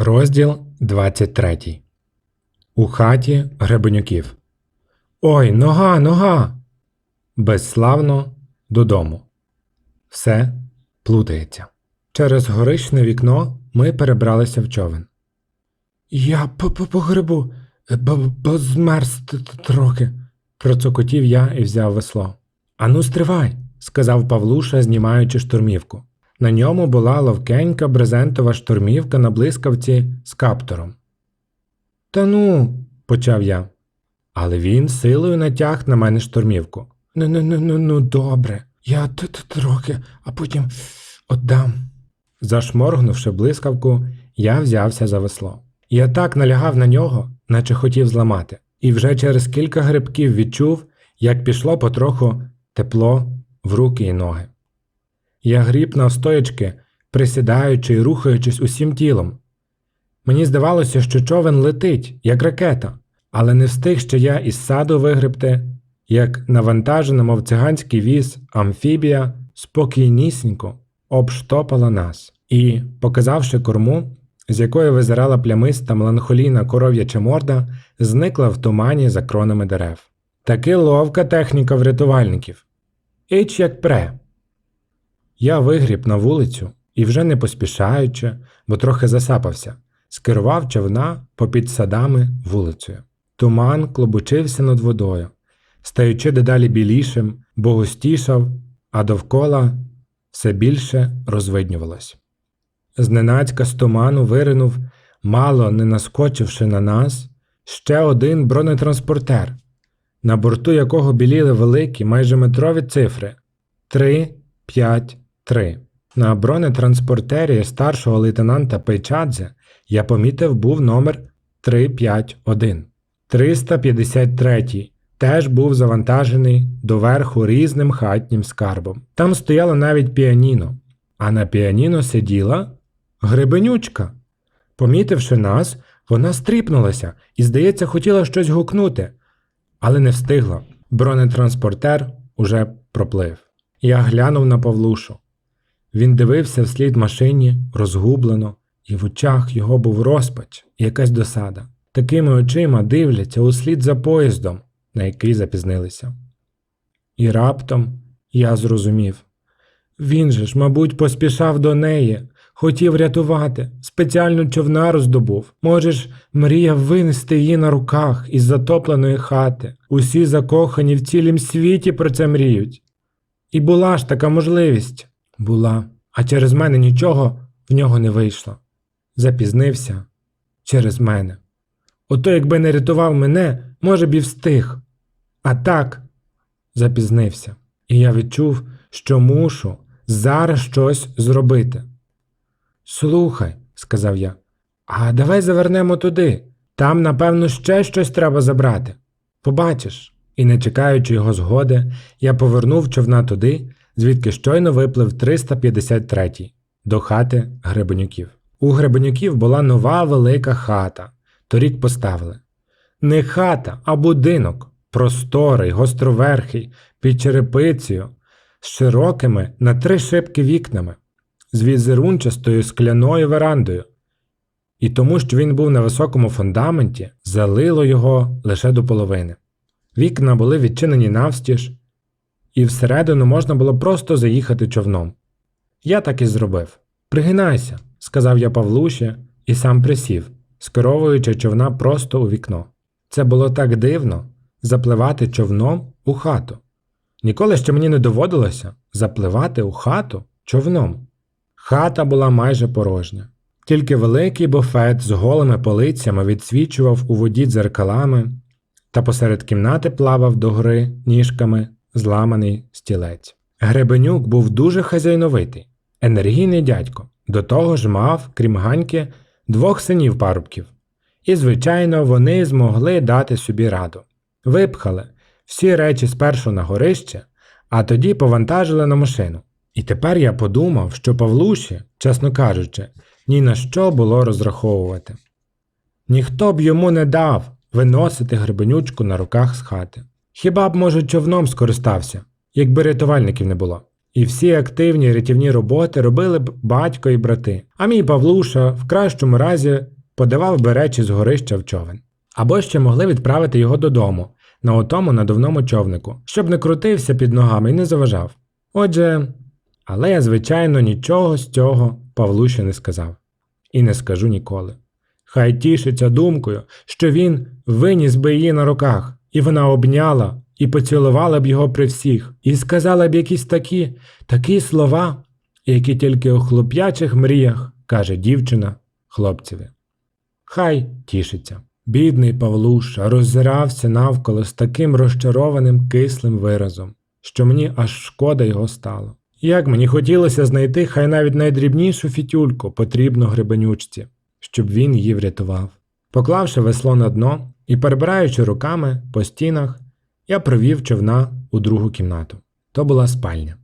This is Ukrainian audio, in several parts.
Розділ 23. У хаті Гребенюків. Ой, нога, нога. Безславно додому. Все плутається. Через горичне вікно ми перебралися в човен. Я по погребу, бо, бо змерз трохи, процокотів я і взяв весло. Ану, стривай, сказав Павлуша, знімаючи штурмівку. На ньому була ловкенька брезентова штурмівка на блискавці з каптором. Та ну, почав я. Але він силою натяг на мене штурмівку. Ну, ну, ну, ну, ну, добре. Я тут трохи, а потім отдам. Зашморгнувши блискавку, я взявся за весло. Я так налягав на нього, наче хотів зламати, і вже через кілька грибків відчув, як пішло потроху тепло в руки і ноги. Я гріб навстоячки, присідаючи і рухаючись усім тілом. Мені здавалося, що човен летить, як ракета, але не встиг ще я із саду вигребти, як навантажена, мов циганський віз, амфібія спокійнісінько обштопала нас і, показавши корму, з якої визирала плямиста меланхолійна коров'яча морда, зникла в тумані за кронами дерев. Таки ловка техніка врятувальників. Іч як пре. Я вигріб на вулицю і вже не поспішаючи, бо трохи засапався, скерував човна попід садами вулицею. Туман клобучився над водою, стаючи дедалі білішим, бо густішав, а довкола все більше розвиднювалось. Зненацька з туману виринув, мало не наскочивши на нас, ще один бронетранспортер, на борту якого біліли великі майже метрові цифри 3, 5, 3. На бронетранспортері старшого лейтенанта Пейчадзе я помітив був номер 351. 353 теж був завантажений доверху різним хатнім скарбом. Там стояло навіть піаніно, а на піаніно сиділа гребенючка. Помітивши нас, вона стріпнулася і, здається, хотіла щось гукнути, але не встигла. Бронетранспортер уже проплив. Я глянув на Павлушу. Він дивився вслід машині розгублено, і в очах його був розпач і якась досада. Такими очима дивляться услід за поїздом, на який запізнилися. І раптом я зрозумів. Він же ж, мабуть, поспішав до неї, хотів рятувати, спеціально човна роздобув. Може ж, мріяв винести її на руках із затопленої хати. Усі закохані в цілім світі про це мріють. І була ж така можливість. Була, а через мене нічого в нього не вийшло. Запізнився через мене. Ото якби не рятував мене, може б і встиг. А так запізнився. І я відчув, що мушу зараз щось зробити. Слухай, сказав я, а давай завернемо туди. Там, напевно, ще щось треба забрати. Побачиш. І, не чекаючи його згоди, я повернув човна туди, звідки щойно виплив 353-й, до хати Гребенюків. У Гребенюків була нова велика хата, торік поставили. Не хата, а будинок, просторий, гостроверхий, під черепицею, з широкими на три шибки вікнами, з візерунчастою скляною верандою. І тому, що він був на високому фундаменті, залило його лише до половини. Вікна були відчинені навстіж, і всередину можна було просто заїхати човном. Я так і зробив. Пригинайся, сказав я Павлуші і сам присів, скеровуючи човна просто у вікно. Це було так дивно запливати човном у хату. Ніколи ще мені не доводилося запливати у хату човном. Хата була майже порожня. Тільки великий буфет з голими полицями відсвічував у воді дзеркалами, та посеред кімнати плавав догори ніжками зламаний стілець. Гребенюк був дуже хазяйновитий, енергійний дядько, до того ж мав, крім ганьки, двох синів парубків. І, звичайно, вони змогли дати собі раду. Випхали всі речі спершу на горище, а тоді повантажили на машину. І тепер я подумав, що Павлуші, чесно кажучи, ні на що було розраховувати. Ніхто б йому не дав виносити гребенючку на руках з хати. Хіба б, може, човном скористався, якби рятувальників не було. І всі активні рятівні роботи робили б батько і брати, а мій Павлуша в кращому разі подавав би речі з горища в човен. Або ще могли відправити його додому, на отому надувному човнику, щоб не крутився під ногами і не заважав. Отже, але я, звичайно, нічого з цього Павлуші не сказав. І не скажу ніколи. Хай тішиться думкою, що він виніс би її на руках, і вона обняла і поцілувала б його при всіх, і сказала б якісь такі, такі слова, які тільки у хлоп'ячих мріях каже дівчина хлопцеві. Хай тішиться. Бідний Павлуша роззирався навколо з таким розчарованим кислим виразом, що мені аж шкода його стало. Як мені хотілося знайти хай навіть найдрібнішу фітюльку потрібно гребенючці, щоб він її врятував. Поклавши весло на дно і перебираючи руками по стінах, я провів човна у другу кімнату. То була спальня.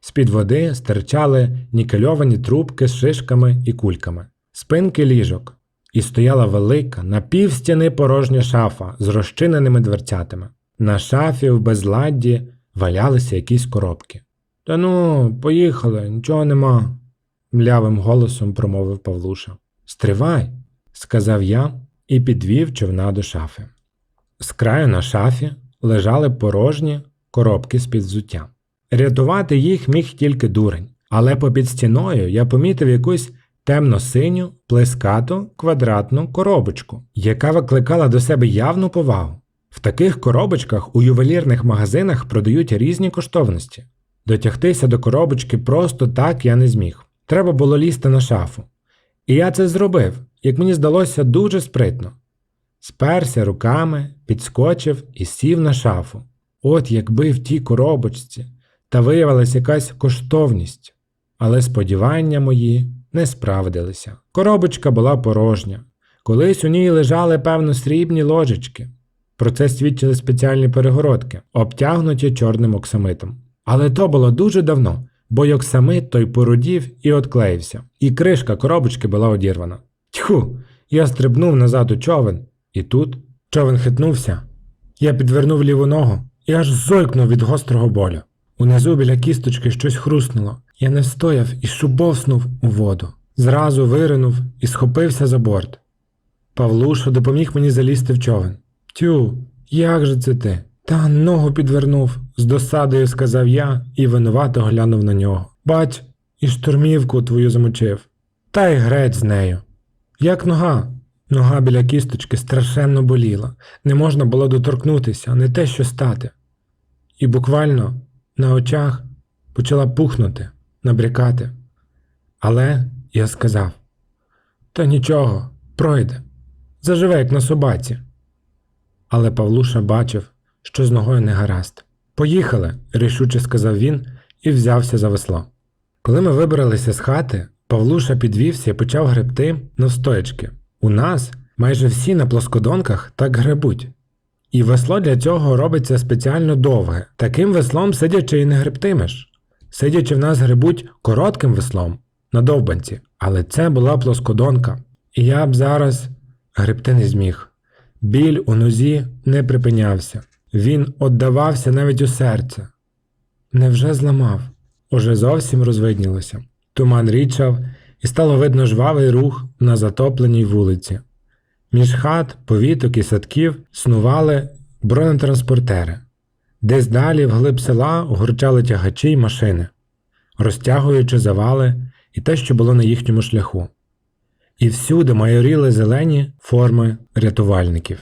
З-під води стирчали нікельовані трубки з шишками і кульками, спинки ліжок, і стояла велика, на півстіни порожня шафа з розчиненими дверцятами. На шафі в безладді валялися якісь коробки. Та ну, поїхали, нічого нема, млявим голосом промовив Павлуша. Стривай, сказав я і підвів човна до шафи. З краю на шафі лежали порожні коробки з-під взуття. Рятувати їх міг тільки дурень, але попід стіною я помітив якусь темно-синю, плескату, квадратну коробочку, яка викликала до себе явну повагу. В таких коробочках у ювелірних магазинах продають різні коштовності. Дотягтися до коробочки просто так я не зміг. Треба було лізти на шафу. І я це зробив, як мені здалося, дуже спритно. Сперся руками, підскочив і сів на шафу. От якби в тій коробочці та виявилась якась коштовність, але сподівання мої не справдилися. Коробочка була порожня. Колись у ній лежали, певно, срібні ложечки. Про це свідчили спеціальні перегородки, обтягнуті чорним оксамитом. Але то було дуже давно, бо оксамит той порудів і отклеївся, і кришка коробочки була одірвана. Тьху! Я стрибнув назад у човен, і тут човен хитнувся. Я підвернув ліву ногу і аж зойкнув від гострого болю. Унизу біля кісточки щось хруснуло. Я не встояв і шубовснув у воду. Зразу виринув і схопився за борт. Павлуша допоміг мені залізти в човен. Тю, як же це ти? Та ногу підвернув, з досадою сказав я і винувато глянув на нього. Бач, і штурмівку твою замочив. Та й грець з нею. Як нога? Нога біля кісточки страшенно боліла, не можна було доторкнутися, не те що стати. І буквально на очах почала пухнути, набрякати. Але я сказав: Та нічого, пройде, заживе, як на собаці. Але Павлуша бачив, що з ногою не гаразд. Поїхали, рішуче сказав він і взявся за весло. Коли ми вибралися з хати, Павлуша підвівся і почав гребти навстоячки. У нас майже всі на плоскодонках так гребуть. І весло для цього робиться спеціально довге. Таким веслом сидячи і не гребтимеш. Сидячи в нас гребуть коротким веслом на довбанці, але це була плоскодонка, і я б зараз гребти не зміг. Біль у нозі не припинявся, він оддавався навіть у серце. Невже зламав? Уже зовсім розвиднілося. Туман річав, і стало видно жвавий рух на затопленій вулиці. Між хат, повіток і садків снували бронетранспортери. Десь далі, вглиб села, гурчали тягачі й машини, розтягуючи завали і те, що було на їхньому шляху. І всюди майоріли зелені форми рятувальників.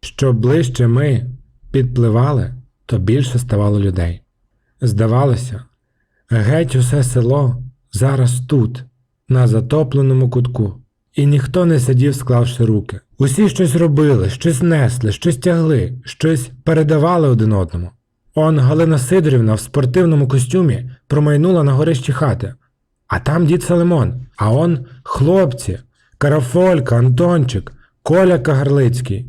Що ближче ми підпливали, то більше ставало людей. Здавалося, геть усе село зараз тут, на затопленому кутку, і ніхто не сидів, склавши руки. Усі щось робили, щось несли, щось тягли, щось передавали один одному. Он Галина Сидорівна в спортивному костюмі промайнула на горищі хати, а там дід Салимон, а он хлопці, Карафолька, Антончик, Коля Кагарлицький.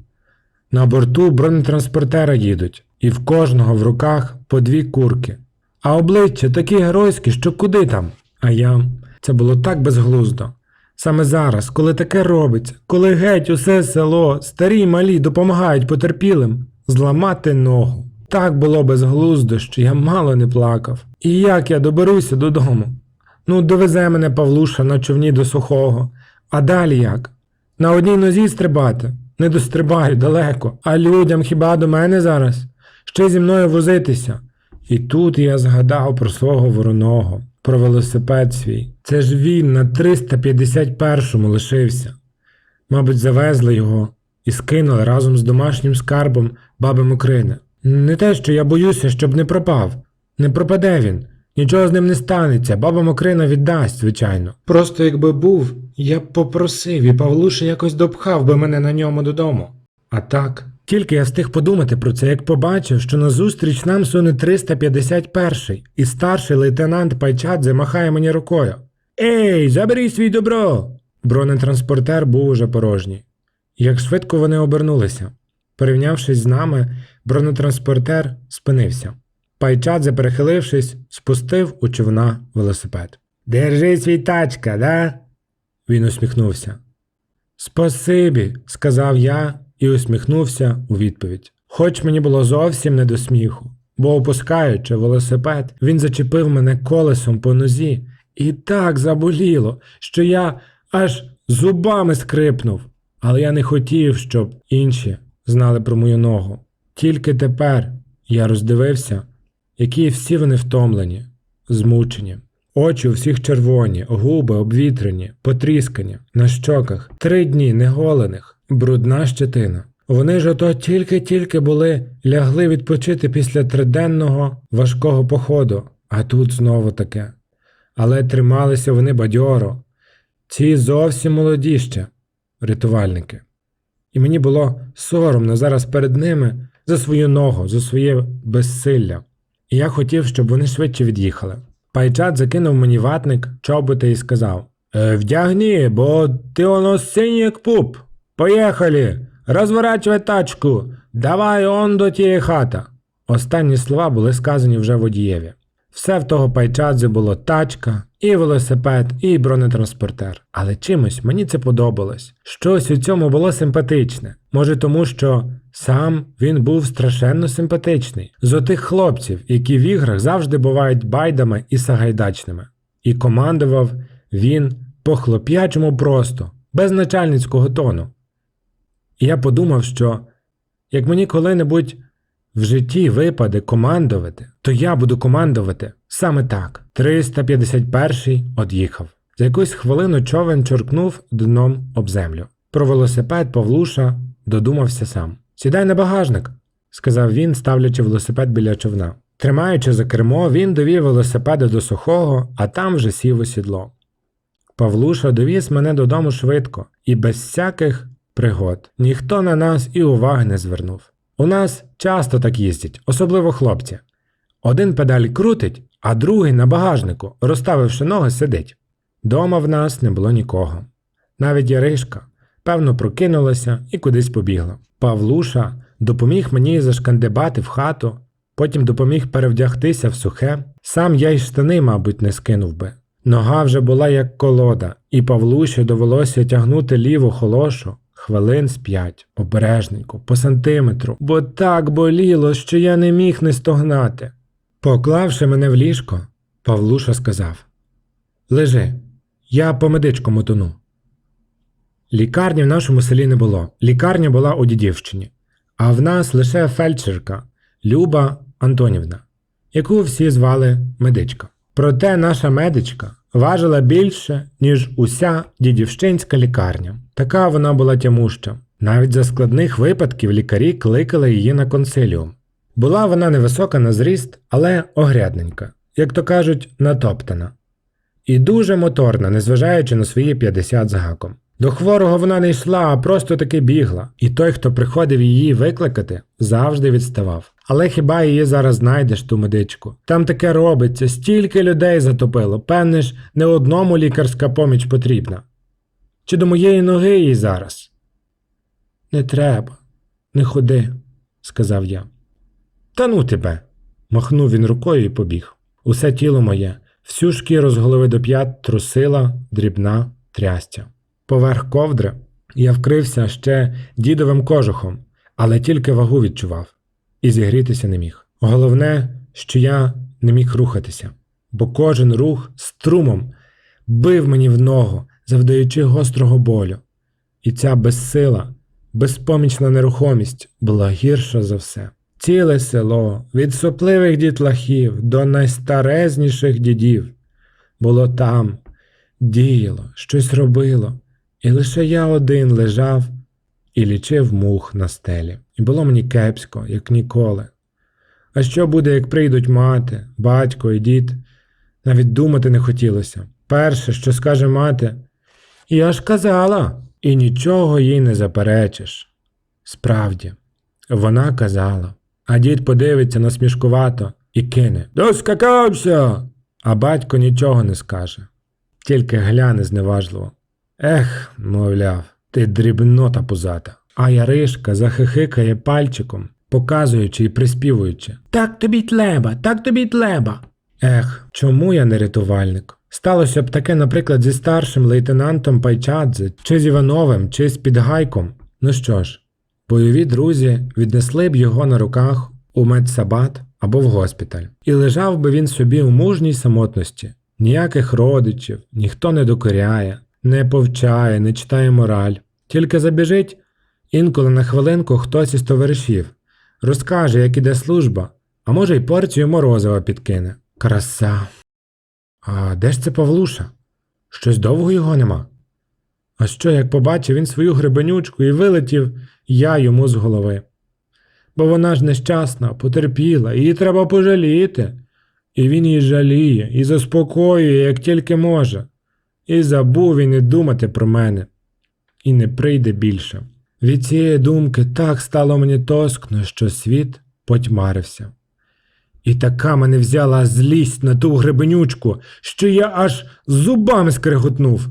На борту бронетранспортера їдуть, і в кожного в руках по дві курки. А обличчя такі геройські, що куди там? А я. Це було так безглуздо. Саме зараз, коли таке робиться, коли геть усе село, старі й малі допомагають потерпілим, зламати ногу. Так було безглуздо, що я мало не плакав. І як я доберуся додому? Ну, довезе мене Павлуша на човні до сухого. А далі як? На одній нозі стрибати? Не дострибаю далеко. А людям хіба до мене зараз? Ще зі мною возитися. І тут я згадав про свого вороного, про велосипед свій. Це ж він на 351-му лишився. Мабуть, завезли його і скинули разом з домашнім скарбом баби Мокрини. Не те, що я боюся, щоб не пропав. Не пропаде він. Нічого з ним не станеться, баба Мокрина віддасть, звичайно. Просто якби був, я б попросив, і Павлуша якось допхав би мене на ньому додому. А так, тільки я встиг подумати про це, як побачив, що назустріч нам суне 351-й, і старший лейтенант Пайчадзе махає мені рукою. Ей, заберіть свій добро! Бронетранспортер був уже порожній. Як швидко вони обернулися. Порівнявшись з нами, бронетранспортер спинився. Пайчадзе, перехилившись, спустив у човна велосипед. Держи свій тачка, да? Він усміхнувся. Спасибі, сказав я і усміхнувся у відповідь. Хоч мені було зовсім не до сміху, бо опускаючи велосипед, він зачепив мене колесом по нозі і так заболіло, що я аж зубами скрипнув. Але я не хотів, щоб інші знали про мою ногу. Тільки тепер я роздивився, які всі вони втомлені, змучені. Очі у всіх червоні, губи обвітрені, потріскані, на щоках, три дні неголених, брудна щетина. Вони ж ото тільки-тільки були лягли відпочити після триденного важкого походу, а тут знову таке. Але трималися вони бадьоро. Ці зовсім молоді ще рятувальники. І мені було соромно зараз перед ними за свою ногу, за своє безсилля. І я хотів, щоб вони швидше від'їхали. Пайчат закинув мені ватник, чоботи і сказав: «Е, Вдягні, бо ти воно синій як пуп. Поїхали! Розворачувай тачку! Давай он до тієї хата. Останні слова були сказані вже водієві. Все в того пайчадзе було тачка, і велосипед, і бронетранспортер. Але чимось мені це подобалось. Щось у цьому було симпатичне. Може, тому що сам він був страшенно симпатичний, з отих хлопців, які в іграх завжди бувають байдами і сагайдачними. І командував він по хлоп'ячому просто, без начальницького тону. І я подумав, що як мені коли-небудь в житті випаде командувати, то я буду командувати саме так. 351-й од'їхав. За якусь хвилину човен чоркнув дном об землю. Про велосипед Павлуша додумався сам. Сідай на багажник, сказав він, ставлячи велосипед біля човна. Тримаючи за кермо, він довів велосипеда до сухого, а там вже сів у сідло. Павлуша довіз мене додому швидко і без всяких пригод. Ніхто на нас і уваги не звернув. У нас часто так їздять, особливо хлопці. Один педаль крутить, а другий на багажнику, розставивши ноги, сидить. Дома в нас не було нікого. Навіть Яришка, певно, прокинулася і кудись побігла. Павлуша допоміг мені зашкандибати в хату, потім допоміг перевдягтися в сухе. Сам я й штани, мабуть, не скинув би. Нога вже була як колода, і Павлуші довелося тягнути ліву холошу хвилин з п'ять, обережненько, по сантиметру, бо так боліло, що я не міг не стогнати. Поклавши мене в ліжко, Павлуша сказав Лежи, я по медичку мотону. Лікарні в нашому селі не було. Лікарня була у Дідівщині, а в нас лише фельдшерка Люба Антонівна, яку всі звали медичка. Проте наша медичка важила більше, ніж уся дідівщинська лікарня. Така вона була тямуща. Навіть за складних випадків лікарі кликали її на консиліум. Була вона невисока на зріст, але огрядненька, як то кажуть, натоптана. І дуже моторна, незважаючи на свої 50 з гаком. До хворого вона не йшла, а просто таки бігла, і той, хто приходив її викликати, завжди відставав. Але хіба її зараз знайдеш ту медичку? Там таке робиться, стільки людей затопило, певне ж, не одному лікарська поміч потрібна. Чи до моєї ноги їй зараз? Не треба, не ходи, сказав я. Та ну тебе. махнув він рукою і побіг. Усе тіло моє, всю шкіру з голови до п'ят трусила дрібна трястя. Поверх ковдри я вкрився ще дідовим кожухом, але тільки вагу відчував. І зігрітися не міг. Головне, що я не міг рухатися, бо кожен рух струмом бив мені в ногу, завдаючи гострого болю. І ця безсила, безпомічна нерухомість була гірша за все. Ціле село, від сопливих дітлахів до найстарезніших дідів, було там, діяло, щось робило, і лише я один лежав і лічив мух на стелі. І було мені кепсько, як ніколи. А що буде, як прийдуть мати, батько і дід? Навіть думати не хотілося. Перше, що скаже мати, я ж казала, і нічого їй не заперечиш. Справді, вона казала, а дід подивиться насмішкувато і кине Доскакався! А батько нічого не скаже, тільки гляне зневажливо. Ех, мовляв, ти дрібнота пузата. А Яришка захихикає пальчиком, показуючи і приспівуючи. Так тобі тлеба, так тобі тлеба. Ех, чому я не рятувальник? Сталося б таке, наприклад, зі старшим лейтенантом Пайчадзе, чи з Івановим, чи з Підгайком. Ну що ж, бойові друзі віднесли б його на руках у медсабат або в госпіталь, і лежав би він собі у мужній самотності. Ніяких родичів, ніхто не докоряє, не повчає, не читає мораль. Тільки забіжить інколи на хвилинку хтось із товаришів, розкаже, як іде служба, а може й порцію морозива підкине. Краса. А де ж це Павлуша? Щось довго його нема. А що, як побачив він свою гребенючку і вилетів я йому з голови. Бо вона ж нещасна, потерпіла, її треба пожаліти. І він її жаліє, і заспокоює, як тільки може. І забув він і думати про мене, і не прийде більше. Від цієї думки так стало мені тоскно, що світ потьмарився. І така мене взяла злість на ту гребенючку, що я аж зубами скреготнув.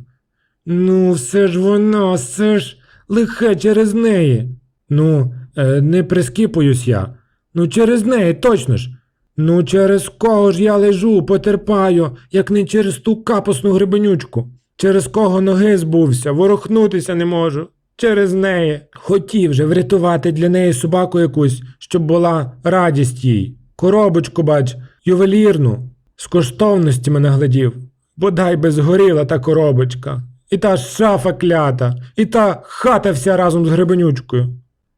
Ну, все ж вона, все ж лихе через неї. Ну, е, не прискіпуюсь я. Ну, через неї, точно ж. Ну, через кого ж я лежу, потерпаю, як не через ту капусну гребенючку. Через кого ноги збувся, ворухнутися не можу. Через неї. Хотів же врятувати для неї собаку якусь, щоб була радість їй. Коробочку, бач, ювелірну, з коштовностями наглядів. Бодай би згоріла та коробочка, і та шафа клята, і та хата вся разом з гребенючкою.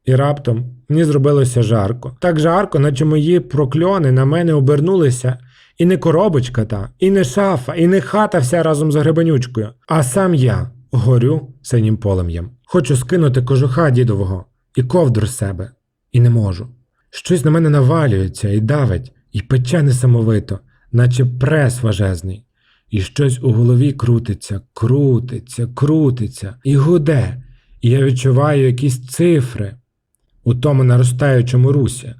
І раптом мені зробилося жарко. Так жарко, наче мої прокльони на мене обернулися, і не коробочка та, і не шафа, і не хата вся разом з гребенючкою, а сам я горю синім полум'ям. Хочу скинути кожуха дідового і ковдру з себе, і не можу. Щось на мене навалюється і давить, і пече несамовито, наче прес важезний. І щось у голові крутиться, крутиться, крутиться, і гуде, і я відчуваю якісь цифри у тому наростаючому русі,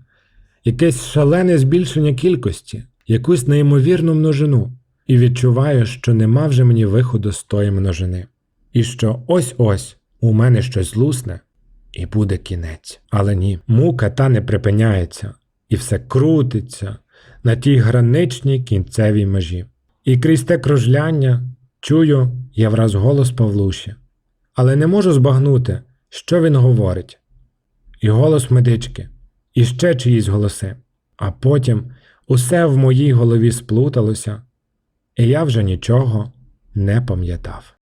якесь шалене збільшення кількості, якусь неймовірну множину, і відчуваю, що нема вже мені виходу з тої множини, і що ось-ось у мене щось лусне, і буде кінець. Але ні, мука та не припиняється, і все крутиться на тій граничній кінцевій межі. І крізь те кружляння чую я враз голос Павлуші, але не можу збагнути, що він говорить. І голос медички, і ще чиїсь голоси. А потім усе в моїй голові сплуталося, і я вже нічого не пам'ятав.